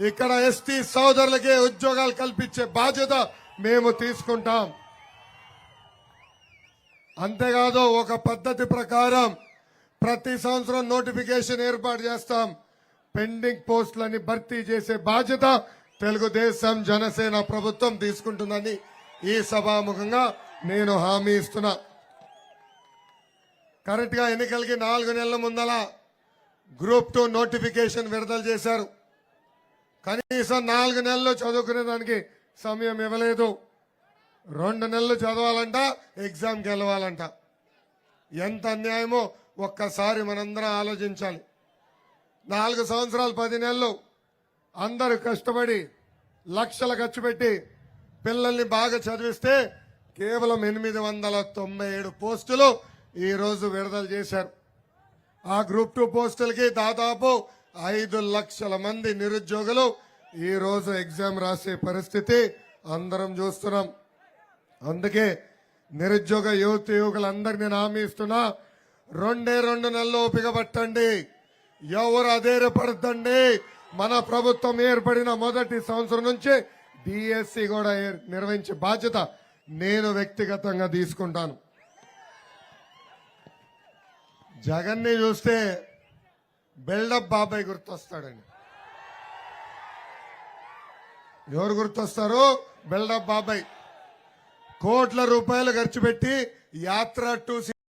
ఇక్కడ ఎస్టీ సోదరులకే ఉద్యోగాలు కల్పించే బాధ్యత మేము తీసుకుంటాం. అంతేకాదు ఒక పద్ధతి ప్రకారం ప్రతి సంవత్సరం నోటిఫికేషన్ ఏర్పాటు చేస్తాం. పెండింగ్ పోస్టులని భర్తీ చేసే బాధ్యత తెలుగుదేశం జనసేన ప్రభుత్వం తీసుకుంటుందని ఈ సభాముఖంగా నేను హామీ ఇస్తున్నా. కరెక్ట్గా ఎన్నికలకి నాలుగు నెలల ముందల గ్రూప్ టూ నోటిఫికేషన్ విడుదల చేశారు. కనీసం నాలుగు నెలలు చదువుకునే దానికి సమయం ఇవ్వలేదు. రెండు నెలలు చదవాలంట ఎగ్జామ్ గెలవాలంట. ఎంత అన్యాయమో ఒక్కసారి మనందరం ఆలోచించాలి. నాలుగు సంవత్సరాలు పది నెలలు అందరూ కష్టపడి లక్షలు ఖర్చు పెట్టి పిల్లల్ని బాగా చదివిస్తే కేవలం ఎనిమిది వందల తొంభై ఏడు పోస్టులు ఈరోజు విడుదల చేశారు. ఆ గ్రూప్ టూ పోస్టులకి దాదాపు ఐదు లక్షల మంది నిరుద్యోగులు ఈ రోజు ఎగ్జామ్ రాసే పరిస్థితి అందరం చూస్తున్నాం. అందుకే నిరుద్యోగ యువత యువకులందరికీ నేను హామీ ఇస్తున్నా రెండే రెండు నెలలు ఓపిక పట్టండి. ఎవరు అధైర్యపడతండి మన ప్రభుత్వం ఏర్పడిన మొదటి సంవత్సరం నుంచి డిఎస్సి కూడా నిర్వహించే బాధ్యత నేను వ్యక్తిగతంగా తీసుకుంటాను. జగన్ని చూస్తే బిల్డప్ బాబాయ్ గుర్తొస్తాడండి ఎవరు గుర్తొస్తారు? బిల్డప్ బాబాయ్. కోట్ల రూపాయలు ఖర్చు పెట్టి యాత్ర టూ